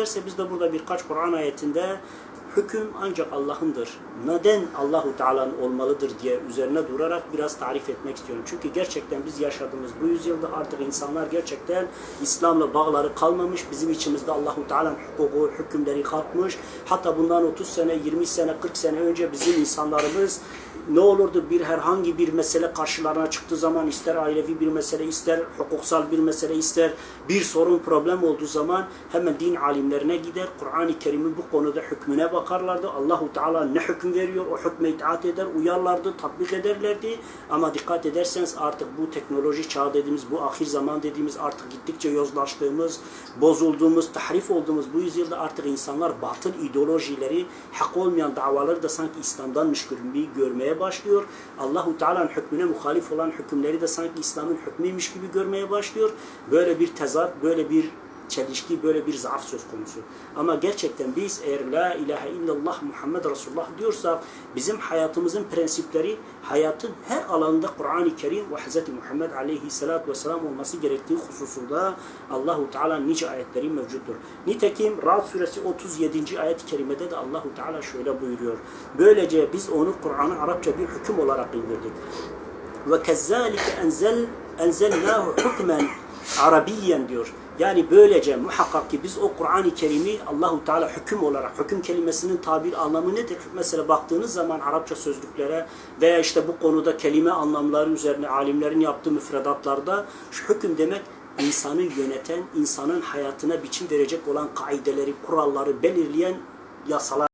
derse biz de burada birkaç Kur'an ayetinde hüküm ancak Allah'ındır. Neden Allahu Teala'nın olmalıdır diye üzerine durarak biraz tarif etmek istiyorum. Çünkü gerçekten biz yaşadığımız bu yüzyılda artık insanlar gerçekten İslam'la bağları kalmamış. Bizim içimizde Allahu Teala'nın hukuku, hükümleri kalkmış. Hatta bundan 30 sene, 20 sene, 40 sene önce bizim insanlarımız ne olurdu bir herhangi bir mesele karşılarına çıktığı zaman ister ailevi bir mesele, ister hukuksal bir mesele, ister bir sorun problem olduğu zaman hemen din alimlerine gider. Kur'an-ı Kerim'in bu konuda hükmüne bakarlardı. Allahu Teala ne hüküm veriyor o hükme itaat eder, uyarlardı, tatbik ederlerdi. Ama dikkat ederseniz artık bu teknoloji çağı dediğimiz, bu ahir zaman dediğimiz artık gittikçe yozlaştığımız, bozulduğumuz, tahrif olduğumuz bu yüzyılda artık insanlar batıl ideolojileri, hak olmayan davaları da sanki İslam'danmış gibi görmeye başlıyor. Allahu Teala'nın hükmüne muhalif olan hükümleri de sanki İslam'ın hükmüymüş gibi görmeye başlıyor. Böyle bir tezat, böyle bir çelişki, böyle bir zaaf söz konusu. Ama gerçekten biz eğer La ilahe illallah Muhammed Resulullah diyorsak bizim hayatımızın prensipleri hayatın her alanında Kur'an-ı Kerim ve Hz. Muhammed aleyhissalatü vesselam olması gerektiği hususunda Allahu Teala'nın nice ayetleri mevcuttur. Nitekim Ra'd suresi 37. ayet-i kerimede de Allahu Teala şöyle buyuruyor. Böylece biz onu Kur'an'ı Arapça bir hüküm olarak indirdik. Ve kezzalike enzel enzelnahu hukmen Arabiyen diyor. Yani böylece muhakkak ki biz o Kur'an-ı Kerim'i Allahu Teala hüküm olarak, hüküm kelimesinin tabir anlamı nedir? Mesela baktığınız zaman Arapça sözlüklere veya işte bu konuda kelime anlamları üzerine alimlerin yaptığı müfredatlarda şu hüküm demek insanı yöneten, insanın hayatına biçim verecek olan kaideleri, kuralları belirleyen yasalar